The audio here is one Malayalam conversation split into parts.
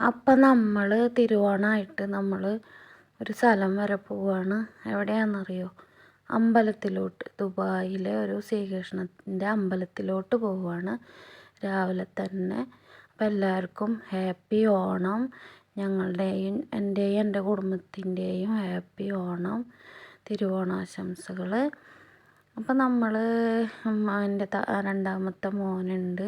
അപ്പം നമ്മൾ തിരുവോണമായിട്ട് നമ്മൾ ഒരു സ്ഥലം വരെ പോവാണ്. എവിടെയാണെന്നറിയോ അമ്പലത്തിലോട്ട്. ദുബായിലെ ഒരു ശ്രീകൃഷ്ണന്റെ അമ്പലത്തിലോട്ട് പോവുകയാണ് രാവിലെ തന്നെ. അപ്പം എല്ലാവർക്കും ഹാപ്പി ഓണം. ഞങ്ങളുടെയും എന്റെയും എന്റെ കുടുംബത്തിന്റെയും ഹാപ്പി ഓണം. തിരുവോണാശംസകൾ അപ്പം നമ്മൾ എന്റെ രണ്ടാമത്തെ മോനുണ്ട്.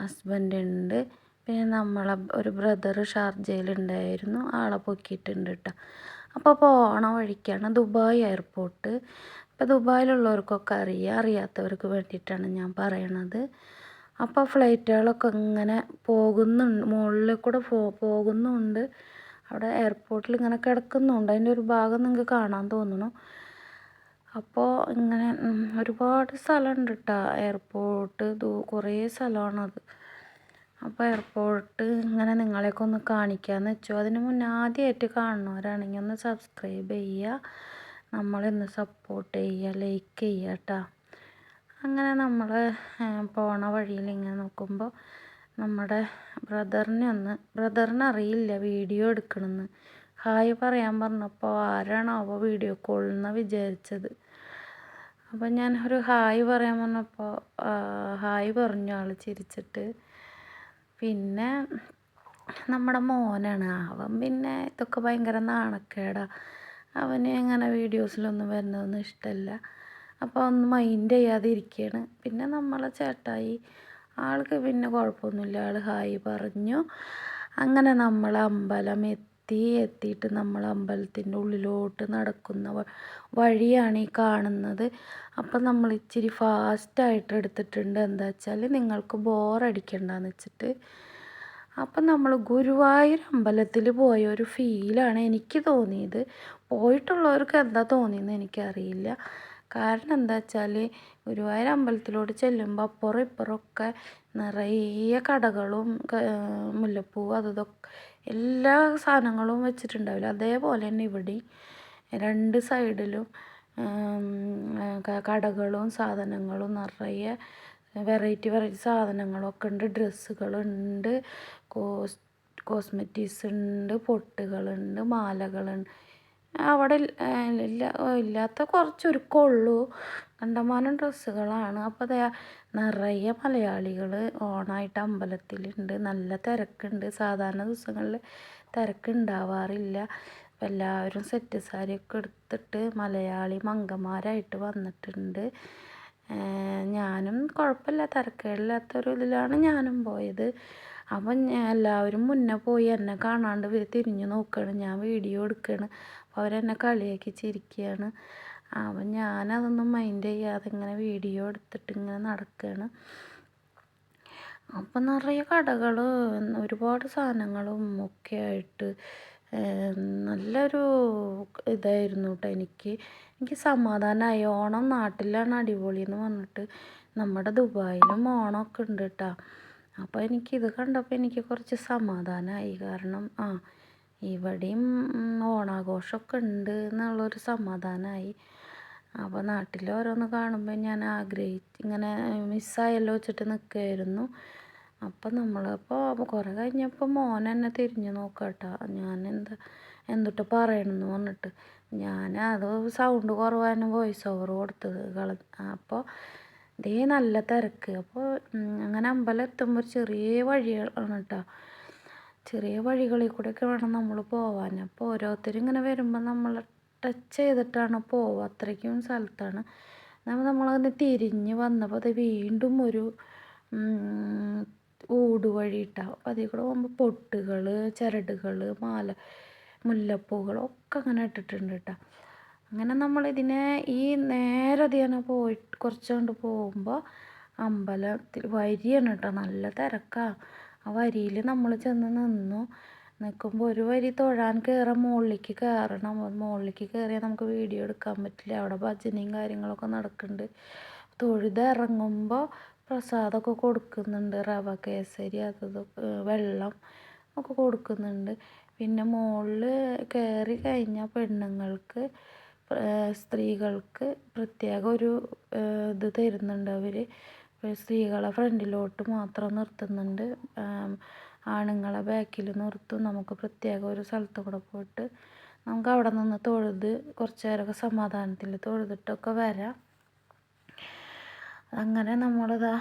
ഹസ്ബൻഡ് ഉണ്ട് പിന്നെ നമ്മളെ ഒരു ബ്രദർ ഷാർജയിലുണ്ടായിരുന്നു ആളെ പൊക്കിയിട്ടുണ്ട് കേട്ടോ അപ്പോൾ പോണ വഴിക്കാണ് ദുബായ് എയർപോർട്ട് ഇപ്പോൾ ദുബായിലുള്ളവർക്കൊക്കെ അറിയാം. അറിയാത്തവർക്ക് വേണ്ടിയിട്ടാണ് ഞാൻ പറയണത്. അപ്പോൾ ഫ്ലൈറ്റുകളൊക്കെ ഇങ്ങനെ പോകുന്നുണ്ട്. മുകളിൽ കൂടെ പോ പോകുന്നുണ്ട്. അവിടെ എയർപോർട്ടിൽ ഇങ്ങനെ കിടക്കുന്നുണ്ട്. അതിന്റെ ഒരു ഭാഗം നിങ്ങൾക്ക് കാണാൻ തോന്നുന്നു അപ്പോൾ ഇങ്ങനെ ഒരുപാട് സ്ഥലമുണ്ട് കേട്ടോ എയർപോർട്ട് കുറേ സ്ഥലമാണത്. അപ്പോൾ എയർപോർട്ട് ഇങ്ങനെ നിങ്ങളെയൊക്കെ ഒന്ന് കാണിക്കാമെന്ന് വെച്ചു. അതിന് മുന്നേ ആദ്യമായിട്ട് കാണുന്നവരാണെങ്കിൽ ഒന്ന് സബ്സ്ക്രൈബ് ചെയ്യുക. നമ്മളിന്ന് സപ്പോർട്ട് ചെയ്യുക ലൈക്ക് ചെയ്യുക കേട്ടോ അങ്ങനെ നമ്മൾ പോണ വഴിയിൽ ഇങ്ങനെ നോക്കുമ്പോൾ നമ്മുടെ ബ്രദറിനെ ഒന്ന് ബ്രദറിന് അറിയില്ല വീഡിയോ എടുക്കണമെന്ന് ഹായ് പറയാൻ പറഞ്ഞപ്പോൾ ആരാണാവോ വീഡിയോ കോളിൽ വിചാരിച്ചത്. അപ്പം ഞാൻ ഒരു ഹായ് പറയാൻ പറഞ്ഞപ്പോൾ ഹായ് പറഞ്ഞു ആൾ ചിരിച്ചിട്ട്. പിന്നെ നമ്മുടെ മോനാണ്. അവൻ പിന്നെ ഇതൊക്കെ ഭയങ്കര നാണക്കേടാണ് അവന് ഇങ്ങനെ വീഡിയോസിലൊന്നും വരുന്നതൊന്നും ഇഷ്ടമല്ല അപ്പോൾ ഒന്ന് മൈൻഡ് ചെയ്യാതെ ഇരിക്കുകയാണ് പിന്നെ നമ്മളെ ചേട്ടായി ആൾക്ക് പിന്നെ കുഴപ്പമൊന്നുമില്ല. ആൾ ഹായ് പറഞ്ഞു. അങ്ങനെ നമ്മൾ അമ്പലം എത്തിയിട്ട് നമ്മൾ അമ്പലത്തിന്റെ ഉള്ളിലോട്ട് നടക്കുന്ന വഴിയാണ് ഈ കാണുന്നത്. അപ്പം നമ്മൾ ഇച്ചിരി ഫാസ്റ്റായിട്ട് എടുത്തിട്ടുണ്ട്. എന്താ വെച്ചാൽ നിങ്ങൾക്ക് ബോറടിക്കണ്ടെന്ന് വെച്ചിട്ട്. അപ്പം നമ്മൾ ഗുരുവായൂർ അമ്പലത്തിൽ പോയ ഒരു ഫീലാണ് എനിക്ക് തോന്നിയത്. പോയിട്ടുള്ളവർക്ക് എന്താ തോന്നിയെന്ന് എനിക്കറിയില്ല. കാരണം എന്താ വെച്ചാൽ ഗുരുവായൂർ അമ്പലത്തിലോട് ചെല്ലുമ്പോൾ അപ്പുറം ഇപ്പുറമൊക്കെ നിറയെ കടകളും മുല്ലപ്പൂ അത് ഇതൊക്കെ എല്ലാ സാധനങ്ങളും വെച്ചിട്ടുണ്ടാവില്ല. അതേപോലെ തന്നെ ഇവിടെ രണ്ട് സൈഡിലും കടകളും സാധനങ്ങളും നിറയെ വെറൈറ്റി വെറൈറ്റി സാധനങ്ങളൊക്കെ ഉണ്ട്. ഡ്രസ്സുകളുണ്ട് കോസ് കോസ്മെറ്റിക്സ് ഉണ്ട് പൊട്ടുകളുണ്ട് മാലകളുണ്ട്. അവിടെ ഇല്ല ഇല്ലാത്ത കുറച്ചൊരുക്കേ ഉള്ളൂ. കണ്ടമാനം ഡ്രസ്സുകളാണ്. അപ്പോൾ അതെ നിറയെ മലയാളികൾ ഓണായിട്ട് അമ്പലത്തിലുണ്ട്. നല്ല തിരക്കുണ്ട്. സാധാരണ ദിവസങ്ങളിൽ തിരക്കുണ്ടാവാറില്ല അപ്പോൾ എല്ലാവരും സെറ്റ് സാരിയൊക്കെ എടുത്തിട്ട് മലയാളി മങ്കമാരായിട്ട് വന്നിട്ടുണ്ട്. ഞാനും കുഴപ്പമില്ല. തിരക്കേടില്ലാത്തൊരു ഇതിലാണ് ഞാനും പോയത്. അപ്പം എല്ലാവരും മുന്നേ പോയി എന്നെ കാണാണ്ട് തിരിഞ്ഞു നോക്കുകയാണ് ഞാൻ വീഡിയോ എടുക്കുകയാണ് അവരെന്നെ കളിയാക്കി ചിരിക്കുകയാണ് അപ്പം ഞാനതൊന്നും മൈൻഡ് ചെയ്യാതെ ഇങ്ങനെ വീഡിയോ എടുത്തിട്ട് ഇങ്ങനെ നടക്കുകയാണ് അപ്പം നിറയെ കടകൾ ഒരുപാട് സാധനങ്ങളും ഒക്കെ ആയിട്ട് നല്ലൊരു ഇതായിരുന്നു കേട്ടോ എനിക്ക്. എനിക്ക് സമാധാനമായി ഓണം നാട്ടിലാണ് അടിപൊളി എന്ന് പറഞ്ഞിട്ട് നമ്മുടെ ദുബായിലും ഓണമൊക്കെ ഉണ്ട് കേട്ടോ അപ്പോൾ എനിക്കിത് കണ്ടപ്പോൾ എനിക്ക് കുറച്ച് സമാധാനമായി കാരണം ആ ഇവിടെയും ഓണാഘോഷമൊക്കെ ഉണ്ട് എന്നുള്ളൊരു സമാധാനമായി. അപ്പോൾ നാട്ടിൽ ഓരോന്ന് കാണുമ്പോൾ ഞാൻ ആഗ്രഹിച്ച് ഇങ്ങനെ മിസ്സായല്ലോ വെച്ചിട്ട് നിൽക്കുമായിരുന്നു അപ്പം നമ്മളിപ്പോൾ കുറേ കഴിഞ്ഞപ്പോൾ മോൻ എന്നെ തിരിഞ്ഞു നോക്കാട്ടോ. ഞാൻ എന്താ എന്തുട്ട് പറയണമെന്ന് പറഞ്ഞിട്ട്. ഞാൻ അത് സൗണ്ട് കുറവാണ് വോയിസ് ഓവർ കൊടുത്തത് കള അപ്പോൾ ഇതേ നല്ല തിരക്ക്. അപ്പോൾ അങ്ങനെ അമ്പലം എത്തുമ്പോൾ ചെറിയ വഴികളാണ് കേട്ടോ. ചെറിയ വഴികളിൽ കൂടെയൊക്കെ വേണം നമ്മൾ പോവാൻ. അപ്പോൾ ഓരോരുത്തരും ഇങ്ങനെ വരുമ്പോൾ നമ്മൾ ടച്ച് ചെയ്തിട്ടാണ് പോവുക. അത്രയ്ക്കും സ്ഥലത്താണ്. നമ്മൾ നമ്മളങ്ങനെ തിരിഞ്ഞ് വന്നപ്പോൾ അത് വീണ്ടും ഒരു ഊട് വഴി ഇട്ടാവും അപ്പോൾ അതിൽ കൂടെ പോകുമ്പോൾ പൊട്ടുകൾ ചരടുകൾ മാല മുല്ലപ്പൂകൾ ഒക്കെ അങ്ങനെ ഇട്ടിട്ടുണ്ട് കേട്ടോ. അങ്ങനെ നമ്മളിതിനെ ഈ നേരെ തന്നെ പോയിട്ട് കുറച്ചുകൊണ്ട് പോകുമ്പോൾ അമ്പലത്തിൽ വരിയാണ് കേട്ടോ. നല്ല തിരക്കാണ് ആ വരിയിൽ നമ്മൾ ചെന്ന് നിന്നു. നിൽക്കുമ്പോൾ ഒരു വരി തൊഴാൻ കയറാൻ മുകളിലേക്ക് കയറണം മുകളിലേക്ക് കയറിയാൽ നമുക്ക് വീഡിയോ എടുക്കാൻ പറ്റില്ല. അവിടെ ഭജനയും കാര്യങ്ങളൊക്കെ നടക്കുന്നുണ്ട്. തൊഴുതിറങ്ങുമ്പോൾ പ്രസാദമൊക്കെ കൊടുക്കുന്നുണ്ട്. റവ കേസരി അത് വെള്ളം ഒക്കെ കൊടുക്കുന്നുണ്ട്. പിന്നെ മുകളിൽ കയറി കഴിഞ്ഞാൽ പെണ്ണുങ്ങൾക്ക് സ്ത്രീകൾക്ക് പ്രത്യേക ഒരു ഇത് തരുന്നുണ്ട് അവർ സ്ത്രീകളെ ഫ്രണ്ടിലോട്ട് മാത്രം നിർത്തുന്നുണ്ട്. ആണുങ്ങളെ ബാക്കിൽ നിർത്തും. നമുക്ക് പ്രത്യേക ഒരു സ്ഥലത്ത് കൂടെ പോയിട്ട് നമുക്ക് അവിടെ നിന്ന് തൊഴുത് കുറച്ച് നേരമൊക്കെ സമാധാനത്തിൽ തൊഴുതിട്ടൊക്കെ വരാം. അങ്ങനെ നമ്മളിതാ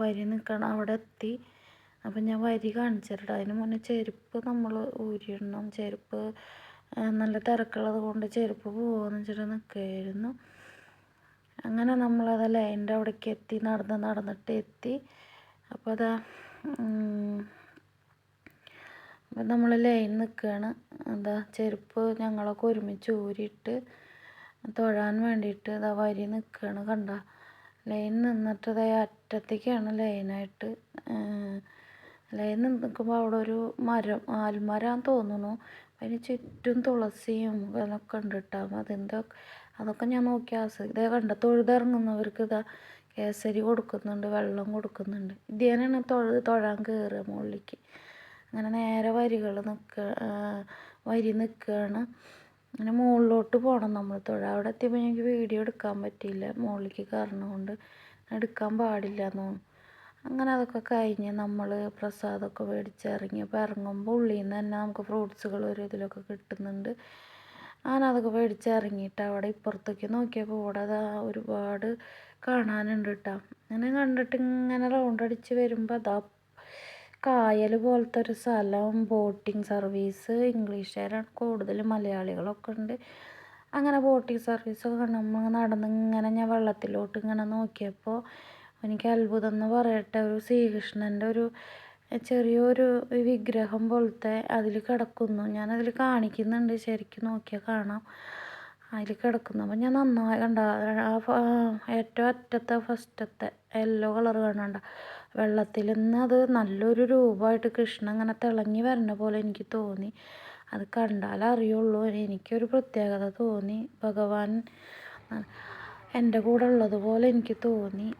വരി നിൽക്കണം അവിടെ എത്തി. അപ്പം ഞാൻ വരി കാണിച്ചിട്ട് അതിന് മുന്നേ ചെരുപ്പ് നമ്മൾ ഊരിയിടണം. ചെരുപ്പ് നല്ല തിരക്കുള്ളത് കൊണ്ട് ചെരുപ്പ് പോകുമെന്ന് വെച്ചിട്ട് നിൽക്കുകയായിരുന്നു അങ്ങനെ നമ്മളത് ലൈന്റെ അവിടേക്ക് എത്തി നടന്ന് നടന്നിട്ട് എത്തി. അപ്പോൾ അതാ അപ്പം നമ്മൾ ലൈൻ നിൽക്കുകയാണ്. എന്താ ചെരുപ്പ് ഞങ്ങളൊക്കെ ഒരുമിച്ച് ഊരിയിട്ട് തൊഴാൻ വേണ്ടിയിട്ട് ഇതാ വരി നിൽക്കുകയാണ്. കണ്ട ലൈൻ നിന്നിട്ട് ഇതാ അറ്റത്തേക്കാണ് ലൈനായിട്ട് ലൈൻ നിൽക്കുമ്പോൾ അവിടെ ഒരു മരം ആൽമരാന്ന് തോന്നുന്നു. അതിന് ചുറ്റും തുളസിയും അതൊക്കെ ഉണ്ട് കേട്ടോ അതിന്റെ അതൊക്കെ ഞാൻ നോക്കി ആസ്വദിക്കും ഇതേ കണ്ട തൊഴുതിറങ്ങുന്നവർക്ക് ഇതാ കേസരി കൊടുക്കുന്നുണ്ട് വെള്ളം കൊടുക്കുന്നുണ്ട്. ഇതേനാണ് തൊഴു തൊഴാൻ കയറുക മുകളിലേക്ക്. അങ്ങനെ നേരെ വരികൾ നിൽക്ക വരി നിൽക്കുകയാണ് അങ്ങനെ മുകളിലോട്ട് പോകണം നമ്മൾ തൊഴ അവിടെ എത്തിയപ്പോൾ എനിക്ക് വീഡിയോ എടുക്കാൻ പറ്റിയില്ല മുകളിലേക്ക് കയറണതുകൊണ്ട് എടുക്കാൻ പാടില്ല എന്ന് അങ്ങനെ അതൊക്കെ കഴിഞ്ഞ് നമ്മൾ പ്രസാദമൊക്കെ മേടിച്ചിറങ്ങി അപ്പോൾ ഇറങ്ങുമ്പോൾ ഉള്ളിൽ നിന്ന് തന്നെ നമുക്ക് ഫ്രൂട്ട്സുകൾ ഒരു ഇതിലൊക്കെ കിട്ടുന്നുണ്ട്. അങ്ങനെ അതൊക്കെ മേടിച്ചിറങ്ങിയിട്ട് അവിടെ ഇപ്പുറത്തേക്ക് നോക്കിയപ്പോൾ ഇവിടെ അതാ ഒരുപാട് കാണാനുണ്ട് കേട്ടോ അങ്ങനെ കണ്ടിട്ട് ഇങ്ങനെ റൗണ്ട് അടിച്ച് വരുമ്പോൾ അതാ കായൽ പോലത്തെ ഒരു സ്ഥലം ബോട്ടിങ് സർവീസ് ഇംഗ്ലീഷുകാരാണ് കൂടുതൽ മലയാളികളൊക്കെ ഉണ്ട്. അങ്ങനെ ബോട്ടിങ് സർവീസൊക്കെ കണ്ടപ്പോൾ നടന്ന് ഇങ്ങനെ ഞാൻ വെള്ളത്തിലോട്ട് ഇങ്ങനെ നോക്കിയപ്പോൾ എനിക്ക് അത്ഭുതം എന്ന് പറയട്ടെ ഒരു ശ്രീകൃഷ്ണന്റെ ഒരു ചെറിയൊരു വിഗ്രഹം പോലത്തെ അതിൽ കിടക്കുന്നു. ഞാനതിൽ കാണിക്കുന്നുണ്ട്. ശരിക്കും നോക്കിയാൽ കാണാം. അതിൽ കിടക്കുന്നു. അപ്പം ഞാൻ നന്നായി കണ്ട ആ ഏറ്റവും അറ്റത്തെ ഫസ്റ്റത്തെ യെല്ലോ കളർ കാണണ്ട. വെള്ളത്തിൽ നിന്ന് അത് നല്ലൊരു രൂപമായിട്ട് കൃഷ്ണൻ ഇങ്ങനെ തിളങ്ങി വരണ പോലെ എനിക്ക് തോന്നി. അത് കണ്ടാലറിയുള്ളൂ എനിക്കൊരു പ്രത്യേകത തോന്നി. ഭഗവാൻ എന്റെ കൂടെ ഉള്ളതുപോലെ എനിക്ക് തോന്നി.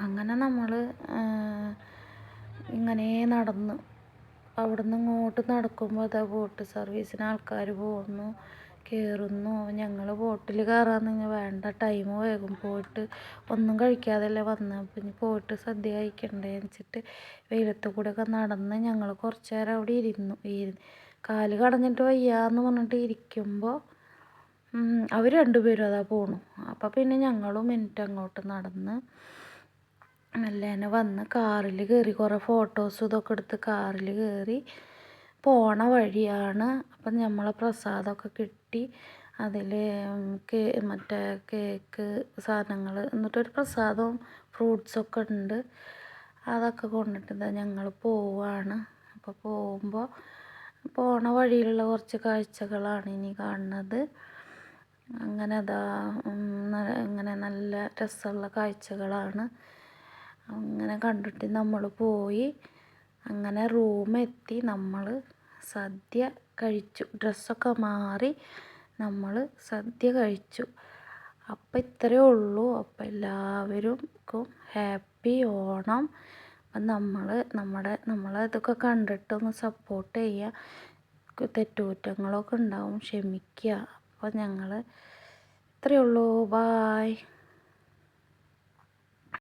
അങ്ങനെ നമ്മൾ ഇങ്ങനെ നടന്നു. അവിടുന്ന് ഇങ്ങോട്ട് നടക്കുമ്പോൾ അതാ ബോട്ട് സർവീസിന് ആൾക്കാർ പോകുന്നു കയറുന്നു ഞങ്ങൾ ബോട്ടിൽ കയറാൻ നിങ്ങൾ വേണ്ട ടൈം വേഗം പോയിട്ട് ഒന്നും കഴിക്കാതല്ലേ വന്നത് ഇനി പോയിട്ട് സദ്യ കഴിക്കണ്ടേ വെച്ചിട്ട് വെയിലത്ത് കൂടെയൊക്കെ നടന്ന് ഞങ്ങൾ കുറച്ച് നേരം അവിടെ ഇരുന്നു. കാൽ കടഞ്ഞിട്ട് വയ്യാന്ന് പറഞ്ഞിട്ട് ഇരിക്കുമ്പോൾ അവർ രണ്ടുപേരും അതാ പോണു. അപ്പോൾ പിന്നെ ഞങ്ങളും മിനിറ്റ് അങ്ങോട്ട് നടന്ന് മെല്ലേനെ വന്ന് കാറിൽ കയറി കുറേ ഫോട്ടോസും ഇതൊക്കെ എടുത്ത് കാറിൽ കയറി പോണ വഴിയാണ്. അപ്പം നമ്മളെ പ്രസാദമൊക്കെ കിട്ടി. അതിൽ കേ മറ്റേ കേക്ക് സാധനങ്ങൾ എന്നിട്ടൊരു പ്രസാദവും ഫ്രൂട്ട്സൊക്കെ ഉണ്ട്. അതൊക്കെ കൊണ്ടിട്ട് ഞങ്ങൾ പോവാണ്. അപ്പോൾ പോകുമ്പോൾ പോണ വഴിയിലുള്ള കുറച്ച് കാഴ്ചകളാണ് ഇനി കാണുന്നത്. അങ്ങനെ അതാ ഇങ്ങനെ നല്ല രസമുള്ള കാഴ്ചകളാണ്. അങ്ങനെ കണ്ടിട്ട് നമ്മൾ പോയി. അങ്ങനെ റൂമെത്തി. നമ്മൾ സദ്യ കഴിച്ചു. ഡ്രസ്സൊക്കെ മാറി നമ്മൾ സദ്യ കഴിച്ചു. അപ്പം ഇത്രയേ ഉള്ളൂ. അപ്പം എല്ലാവർക്കും ഹാപ്പി ഓണം. അപ്പം നമ്മൾ നമ്മുടെ നമ്മളതൊക്കെ ഇതൊക്കെ കണ്ടിട്ടൊന്ന് സപ്പോർട്ട് ചെയ്യുക തെറ്റുകുറ്റങ്ങളൊക്കെ ഉണ്ടാവും. ക്ഷമിക്കുക അപ്പോൾ ഞങ്ങൾ ഇത്രയേ ഉള്ളൂ. ബായ്